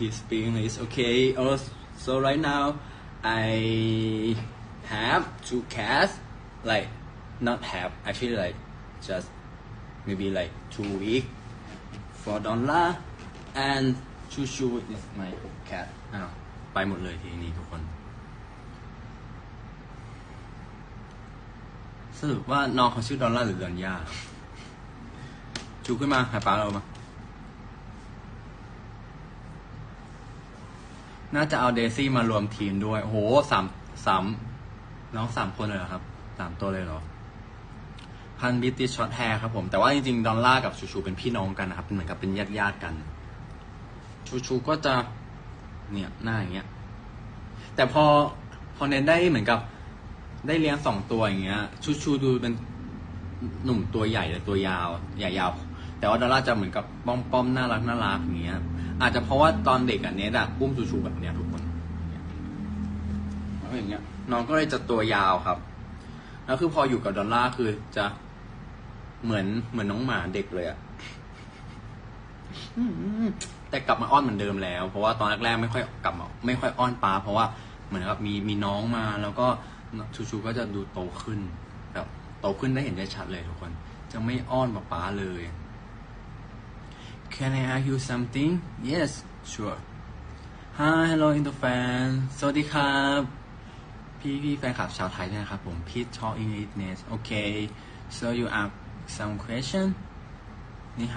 he speak English okay also so right now I have two cats like not have actually like just maybe like two week for Donla and Chu Chu is my cat อ้าวไปหมดเลยทีนี้ทุกคน สรุปว่าน้องเขาชื่อดอลลาร์หรือดอนยาชูขึ้นมาหาป้าเรามา น่าจะเอาเดซี่มารวมทีมด้วย โหสามสามน้องสามคนเลยเหรอครับสามตัวเลยเหรอ พันบิติช็อตแฮร์ครับผม แต่ว่าจริงๆ ดอลล่ากับชูชูเป็นพี่น้องกันนะครับ เหมือนกับเป็นญาติญาติๆกัน ชูชูก็จะ เนี่ยหน้าอย่างเงี้ย แต่พอพอเน้นได้เหมือนกับ ได้เลี้ยงสองตัวอย่างเงี้ย ชูชูดูเป็นหนุ่มตัวใหญ่แต่ตัวยาว ใหญ่ยาว แต่ว่าดอลล่าจะเหมือนกับป้อมป้อมน่ารักน่ารักอย่างเงี้ย อาจจะเพราะว่าตอนเด็กอันเนี้ยอะอุ้มชูชูแบบเนี้ยทุกคนแล้วอย่างเงี้ย น้องก็เลยจะตัวยาวครับ แล้วคือพออยู่กับดอลล่าคือจะเหมือนเหมือนน้องหมาเด็กเลยอะแต่กลับมาอ้อนเหมือนเดิมแล้ว เพราะว่าตอนแรกๆไม่ค่อยกลับมาไม่ค่อยอ้อนป้าเพราะว่าเหมือนกับมีมีน้องมาแล้วก็ชูชูก็จะดูโตขึ้นแบบโตขึ้นได้เห็นได้ชัดเลยทุกคน จะไม่อ้อนป้าเลย Can I ask you something? Yes, sure. Hi, hello, into fan. สวัสดีครับ พี่พี่แฟนคลับชาวไทยด้วยนะครับผมพี่ talk English net okay so you ask some question 你好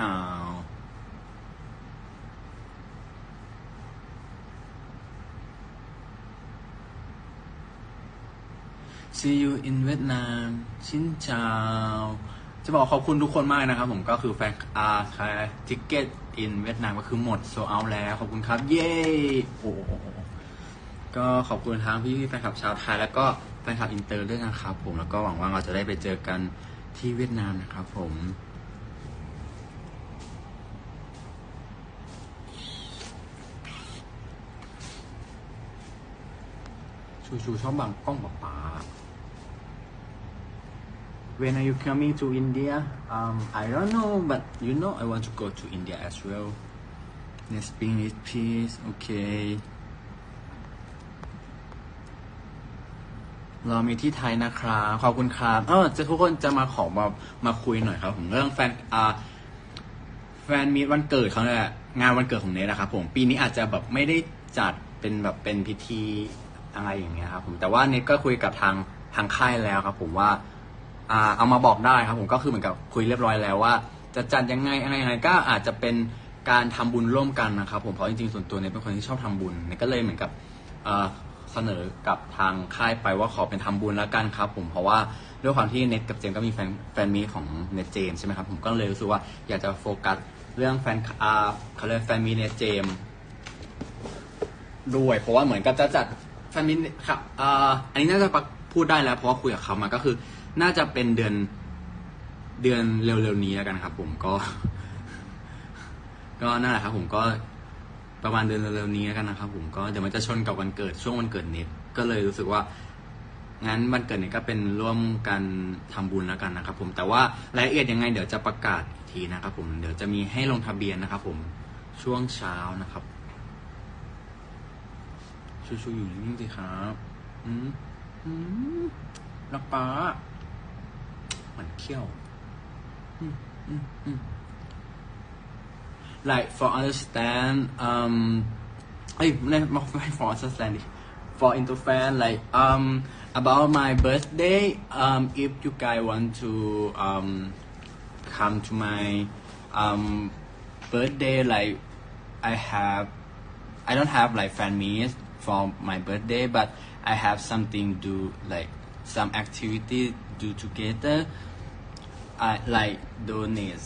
See you in Vietnam ชินจ้า จะบอกขอบคุณทุกคนมากนะครับผมก็คือแฟนอาร์คาทิเก็ตอินเวียดนามก็คือหมดโซเอาแล้ว ขอบคุณครับ เย้โอ้ก็ขอบคุณทั้งพี่ๆแฟนคลับชาวไทยแล้วก็แฟนคลับอินเตอร์ด้วยนะครับผมแล้วก็หวังว่าเราจะได้ไปเจอกันที่เวียดนามนะครับผมชูชูชอบบังกล้องป๊าป๊า When are you coming to India? Um, I don't know, but you know I want to go to India as well. Let's bring it peace. Okay. เรามีที่ไทยนะครับขอบคุณครับเออจะทุกคนจะมาขอมามาคุยหน่อยครับผมเรื่องแฟนอ่าแฟนมีวันเกิดเขาเนี่ยงานวันเกิดของเนทนะครับผมปีนี้อาจจะแบบไม่ได้จัดเป็นแบบเป็นพิธีอะไรอย่างเงี้ยครับผมแต่ว่าเนทก็คุยกับทางทางค่ายแล้วครับผมว่า อ่าเอามาบอกได้ครับผมก็คือเหมือนกับคุยเรียบร้อยแล้วว่า จะจัดยังไงอะไรยังไงก็อาจจะเป็นการทำบุญร่วมกันนะครับผมเพราะจริงๆส่วนตัวเนี่ยเป็นคนที่ชอบทำบุญเนี่ยก็เลยเหมือนกับเอ่อเสนอกับทางค่ายไปว่าขอเป็นทำบุญแล้วกันครับ ผมเพราะว่าด้วยความที่เน็ตกับเจมก็มีแฟนแฟนมีของเน็ตเจมใช่ไหมครับผมก็เลยรู้สึกว่าอยากจะโฟกัสเรื่องแฟนอ่าเขาเรียกแฟนมีเน็ตเจมด้วยเพราะว่าเหมือนกับจะจัดแฟนมีครับอ่าอันนี้น่าจะพูดได้แล้วเพราะว่าคุยกับเขามาก็คือ น่าจะเป็นเดือนเดือนเร็วๆนี้แล้วกันครับผมก็ ก็นั่นแหละครับผมก็ประมาณเดือนเร็วๆนี้แล้วกันนะครับผมก็เดี๋ยวมันจะชนกับวันเกิดช่วงวันเกิดเน็ตก็เลยรู้สึกว่างั้นวันเกิดเน็ตก็เป็นร่วมกันทำบุญแล้วกันนะครับ ผมแต่ว่ารายละเอียดยังไง เดี๋ยวจะประกาศอีกทีนะครับผมเดี๋ยวจะมีให้ลงทะเบียนนะครับ ผมช่วงเช้านะครับชูๆอยู่นิ่งๆสิครับ อืมอืมรักป้า มันเขี้ยว อืมอืมอืม like for understand um เอ้ยไม่ไม่ไม่ for understand for into fan like um about my birthday um if you guys want to um come to my um birthday like I have I don't have like fan meet for my birthday but I have something do like some activity do together I like donate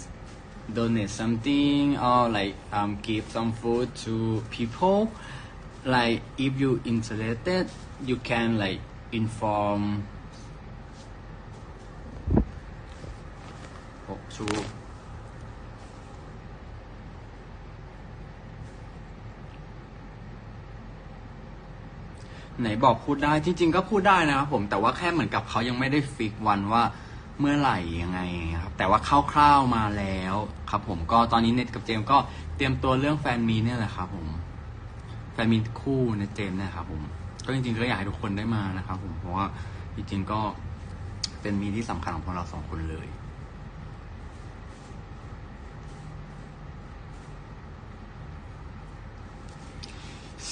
donate something or like um, give some food to people. Like if you interested you can like inform. โอ้ ไหนบอกพูดได้จริง ๆ ก็พูดได้นะครับผมแต่ว่าแค่เหมือนกับเขายังไม่ได้ฟิกวันว่าเมื่อไหร่ยังไงครับ แต่ว่าคร่าวๆมาแล้วครับ ผมก็ตอนนี้เน็ตกับเจมก็เตรียมตัวเรื่องแฟนมีเนี่ยแหละครับผมแฟนมีคู่ในเจมนะครับผมก็จริงๆก็อยากให้ทุกคนได้มานะครับผมเพราะว่าจริงๆก็เป็นมีที่สำคัญของพวกเราสองคนเลย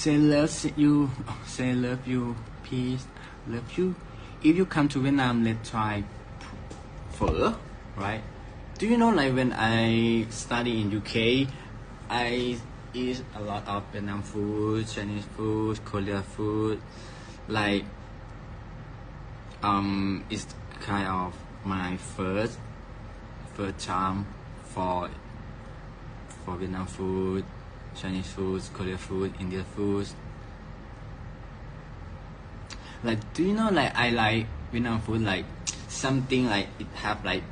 Say love you, say love you, peace, love you. If you come to Vietnam, let's try pho, right? Do you know like when I study in UK, I eat a lot of Vietnam food, Chinese food, Korean food. Like, um, it's kind of my first first time for for Vietnam food, Chinese foods, Korean food, Indian foods. Like, do you know like I like Vietnam food like something like it have like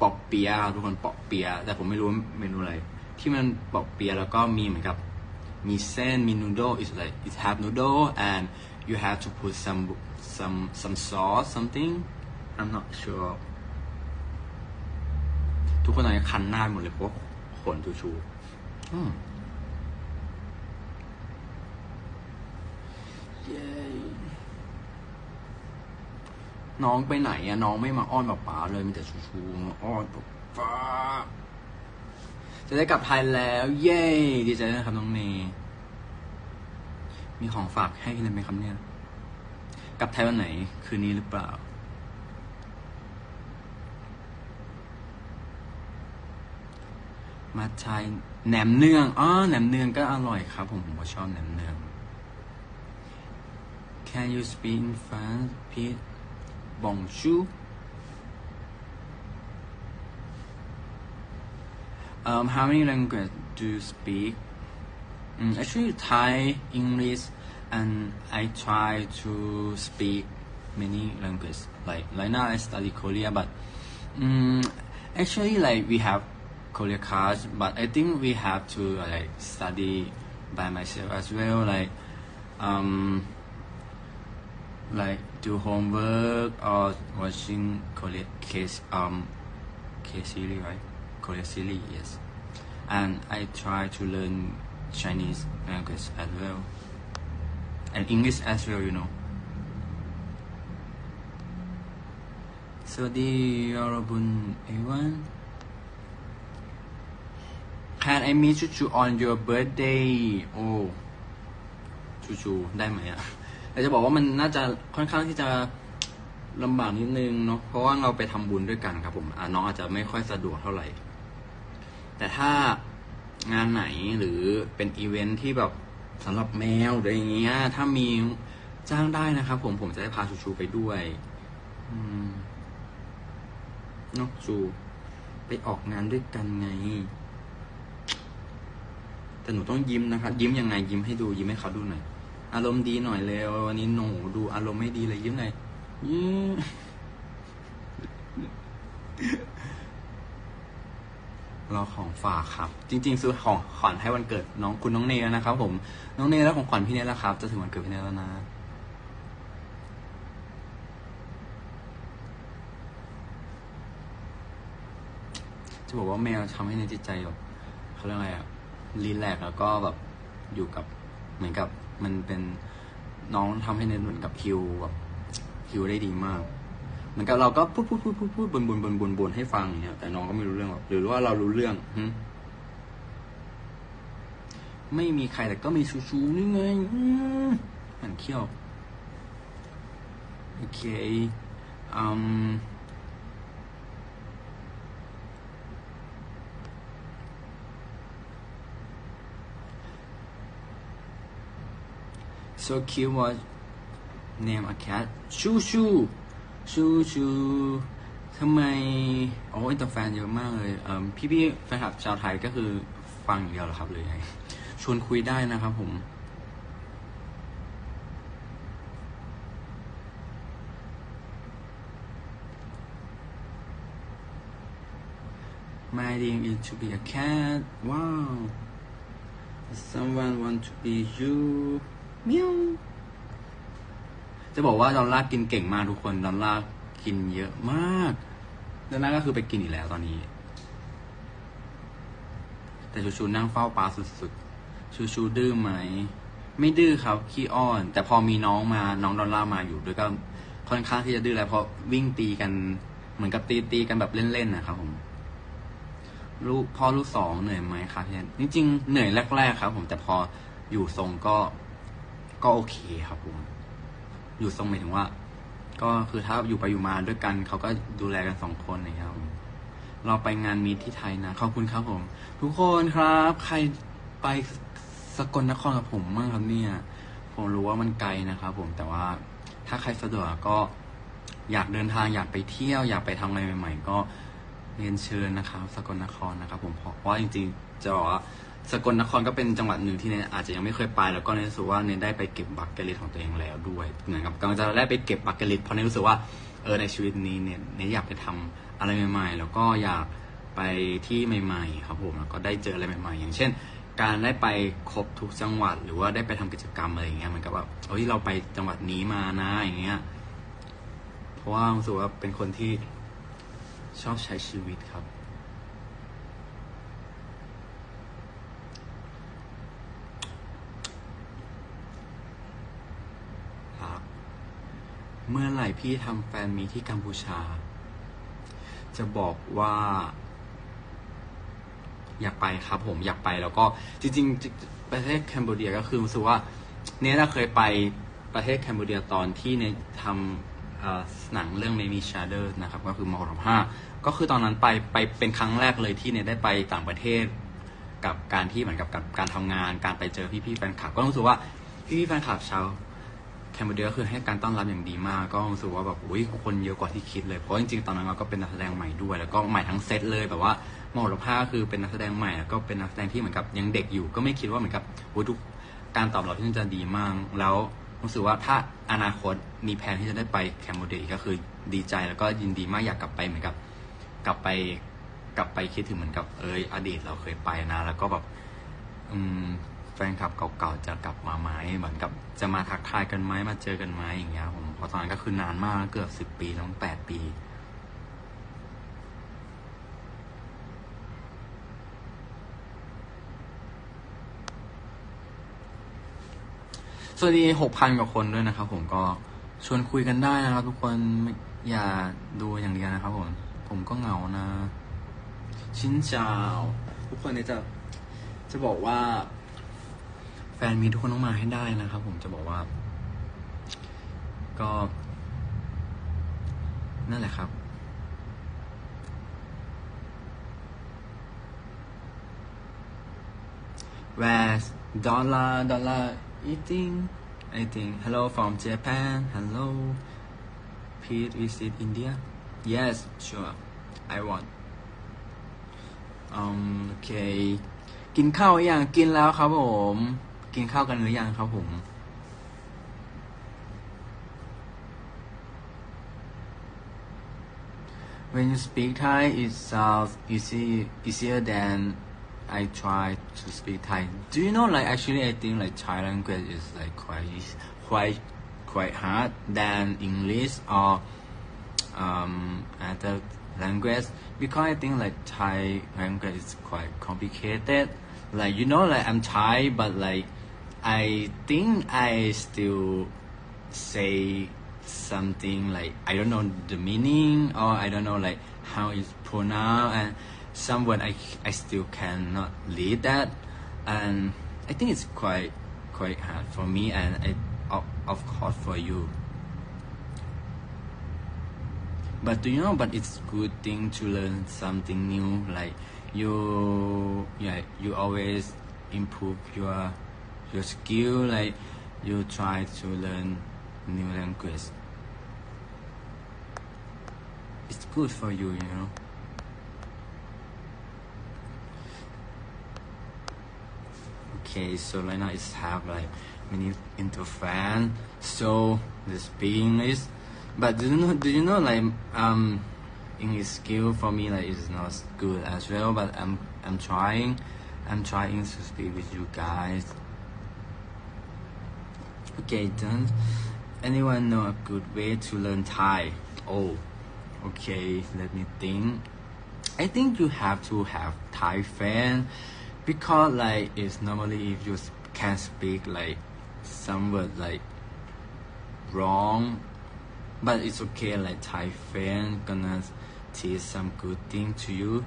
ปอกเปียทุกคนปอกเปีย แต่ผมไม่รู้เมนูอะไร ที่มันปอกเปียแล้วก็มีเหมือนกับมีเส้นมี noodle is like it have noodle and you have to put some some some sauce something I'm not sure ทุกคนตอนนี้คันหน้าหมดเลยเพราะขนชูชูอืมเย้ น้องไปไหนอะน้องไม่มาอ้อนแบบป๋าเลยมีแต่ชูชูมาอ้อนแบบป๋าจะได้กลับไทยแล้ว เย้ดีใจนะครับน้องเนมีของฝากให้กินไหมครับเนี่ย กลับไทยวันไหน คืนนี้หรือเปล่า มาไทยแหนมเนืองอ๋อแหนมเนืองก็อร่อยครับ ผมผมก็ชอบแหนมเนือง Can you speak in French please Bonjour Um, how many languages do you speak? Mm, actually, Thai, English, and I try to speak many languages. Like right now, I study Korea, but um, actually, like we have Korea class, but I think we have to like study by myself as well. Like, um, like do homework or watching Korea case um K series, right? Korea series, yes. And I try to learn Chinese language as well. And English as well, you know. สวัสดียอรบุญ everyone Can I meet Chuchu on your birthday โอ้ ชูชูได้ไหมอะ แต่จะบอกว่ามันน่าจะค่อนข้างที่จะลำบากนิดนึงเนาะเพราะว่าเราไปทำบุญด้วยกันครับผมน้องอาจจะไม่ค่อยสะดวกเท่าไหร่ แต่ถ้างานไหนหรือเป็นอีเวนท์ที่แบบสำหรับแมวหรืออย่างเงี้ย ถ้ามีจ้างได้นะครับผมผมจะได้พาชูชูไปด้วยเนกชูไปออกงานด้วยกันไง แต่หนูต้องยิ้มนะครับยิ้มยังไงยิ้มให้ดูยิ้มให้เขาดูหน่อย อารมณ์ดีหน่อยเลยวันนี้หนูดูอารมณ์ไม่ดีเลยยิ้มหน่อยยิ้มรอของฝากครับ จริง ๆ ซื้อของขวัญให้วันเกิดน้องคุณน้องเนยแล้วนะครับ ผม น้องเนยแล้วของขวัญพี่เนยแล้วครับ จะถึงวันเกิดพี่เนยแล้วนะจะบอกว่าแมวทำให้ในจิตใจแบบเขาเรียกอะไรอะรีแลกแล้วก็แบบอยู่กับเหมือนกับ มันเป็นน้องทำให้เนยเหมือนกับฮิวแบบฮิวได้ดีมากเหมือนกับเราก็พูดพูดพูดพูดพูดบนบนบนบนบนให้ฟังอย่างเงี้ยแต่น้องก็ไม่รู้เรื่องหรอกหรือว่าเรารู้เรื่องหไม่มีใครแต่ก็มีชูชูนี่ไงอืมมันเขี้ยวโอเคอืม so cute was name a cat ชูชูชูชูทำไมโอ้ยแต่แฟนเยอะมากเลยเออพี่พี่ๆแฟนคลับชาวไทยก็คือฟังอย่างเดียวเหรอครับหรือยังไงชวนคุยได้นะครับผม My dream is to be a cat. Wow. Someone want to be you. เมียวจะบอกว่าดอลลาร์กินเก่งมากทุกคนดอลลาร์กินเยอะมากดอลลาร์ก็คือไปกินอีกแล้วตอนนี้ แต่ชูชูนั่งเฝ้าปลาสุดๆชูชูดื้อไหมไม่ดื้อครับขี้อ้อน แต่พอมีน้องมาน้องดอลลาร์มาอยู่ด้วยก็ค่อนข้างที่จะดื้อแล้วเพราะวิ่งตีกันเหมือนกับตีตีกันแบบเล่นๆนะครับผมลูกพ่อลูกสองเหนื่อยไหมครับพี่แอนจริงๆเหนื่อยแรกๆครับ ผมแต่พออยู่ทรงก็ ก็โอเคครับผม อยู่ทรงหมายถึงว่า ก็คือถ้าอยู่ไปอยู่มาด้วยกันเขาก็ดูแลกันสองคนนะครับผมเราไปงานมีตที่ไทยนะขอบคุณครับผม ทุกคนครับ ใครไปสกลนครกับผมบ้างครับเนี่ย ผมรู้ว่ามันไกลนะครับผมแต่ว่าถ้าใครสะดวกก็อยากเดินทางอยากไปเที่ยว อยากไปทำอะไรใหม่ ๆ ก็เรียนเชิญนะครับ สกลนครนะครับ ผมเพราะว่าจริงๆจะบอกว่า สกลนครก็เป็นจังหวัดหนึ่งที่เนยอาจจะยังไม่เคยไป แล้วก็เนยรู้สึกว่าเนยได้ไปเก็บบักเกลิตของตัวเองแล้วด้วยเหมือนกับกำลังจะได้ไปเก็บบักเกลิตเพราะเนยรู้สึกว่าเออในชีวิตนี้เนี่ยเนยอยากไปทำอะไรใหม่ๆ แล้วก็อยากไปที่ใหม่ ๆ ครับผมแล้วก็ได้เจออะไรใหม่ ๆ อย่างเช่น การได้ไปครบทุกจังหวัด หรือว่าได้ไปทำกิจกรรมอะไรอย่างเงี้ยเหมือนกับว่าเฮ้ยเราไปจังหวัดนี้มานะอย่างเงี้ยเพราะว่ารู้สึกว่าเป็นคนที่ชอบใช้ชีวิตครับ เมื่อไหร่พี่ทำแฟนมีที่กัมพูชา จะบอกว่า อยากไปครับ ผมอยากไปแล้วก็จริง ๆ ประเทศแคนเบเดียก็คือรู้สึกว่าเนี่ยเราเคยไปประเทศแคนเบเดียตอนที่เน่ทำหนังเรื่อง Maybe Shadow นะครับ ก็คือมหรภาก็คือตอนนั้นไปไปเป็นครั้งแรกเลยที่เนี่ยได้ไปต่างประเทศ กับการที่เหมือนกับกับการทำงาน การไปเจอพี่ๆแฟนคลับ ก็รู้สึกว่าพี่ๆแฟนคลับชาว แคนเบเดียก็คือให้การต้อนรับอย่างดีมาก ก็รู้สึกว่าแบบอุ้ยคนเยอะกว่าที่คิดเลยเพราะจริงๆตอนนั้นเราก็เป็นนักแสดงใหม่ด้วย แล้วก็ใหม่ทั้งเซตเลยแบบว่ามหรภาคือเป็นนักแสดงใหม่แล้วก็เป็นนักแสดงที่เหมือนกับยังเด็กอยู่ ก็ไม่คิดว่าเหมือนกับโอ้ยทุกการตอบรับที่จะดีมาก แล้วรู้สึกว่าถ้าอนาคตมีแผนที่จะได้ไปแคนเบเดียก็คือดีใจแล้วก็ยินดีมากอยากกลับไปเหมือนกับ กลับไปกลับไปคิดถึงเหมือนกับเอยอดีตเราเคยไปนะ แล้วก็แบบอืม แฟนคลับเก่าๆจะกลับมาไหมเหมือนกับจะมาทักทายกันไหมมาเจอกันไหมอย่างเงี้ยผมเพราะตอนนั้นก็คือนานมากเกือบสิบปีต้องแปดปีสวัสดีหกพันกว่าคนด้วยนะครับผมก็ชวนคุยกันได้นะครับ ทุกคนอย่าดูอย่างเดียวนะครับผม ผมก็เหงานะ ชินจ้าทุกคนเนี่ยจะจะบอกว่า แฟนมีทุกคนต้องมาให้ได้นะครับ ผมจะบอกว่า ก็ นั่นแหละครับ Where's Dollar Dollar eating? I think hello from Japan. Hello. Please visit India. Yes, sure. I want. Um, okay. กินข้าวอยังกินแล้วครับผม กินข้าวกันหรือยังครับผม When you speak Thai, it sounds easy, easier than I try to speak Thai. Do you know, like, actually, I think, like, Thai language is, like, quite, quite, quite hard than English or, um, other language. Because I think, like, Thai language is quite complicated. Like, you know, like, I'm Thai, but, like, I think I still say something like I don't know the meaning or I don't know like how it's pronounced and some word I, I still cannot read that. And I think it's quite quite hard for me and it, of, of course for you. But do you know but it's good thing to learn something new like you yeah you always improve your your skill like you try to learn new language. It's good for you you know. Okay so right now it's have like many fan. So the speak is but do you know do you know like um english skill for me like is not good as well but i'm i'm trying i'm trying to speak with you guys okay then anyone know a good way to learn thai? Oh okay let me think. I think you have to have Thai fan because like it's normally if you can speak like some word like wrong but it's okay like Thai fan gonna teach some good thing to you.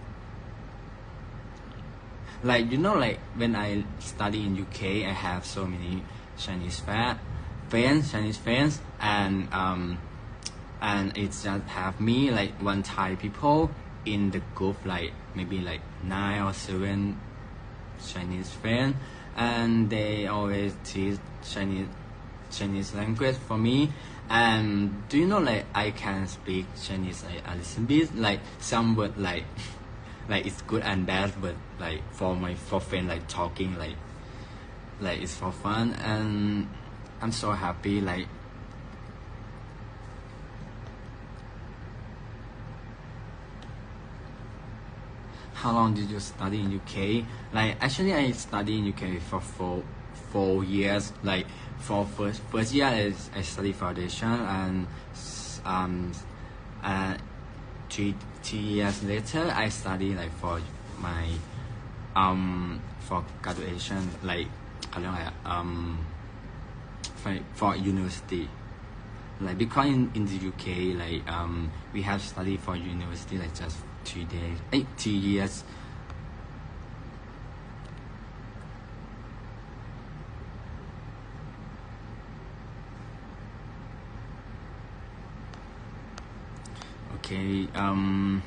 Like you know like when I study in UK I have so many Chinese fa- friends Chinese fans, and um and it's just have me like one Thai people in the group like maybe like nine or seven Chinese friends and they always teach Chinese Chinese language for me. And do you know like I can speak Chinese like, a little bit? Like some word like like it's good and bad but like for my for friend like talking like like it's for fun and I'm so happy like how long did you study in UK? Like actually I study in UK for four four years. Like for first first year I, I study foundation and um uh three three years later I study like for my um for graduation like เขาเรียกอะไรอะ um for, for university like because in, in the UK like um we have study for university like just two days eight two years okay um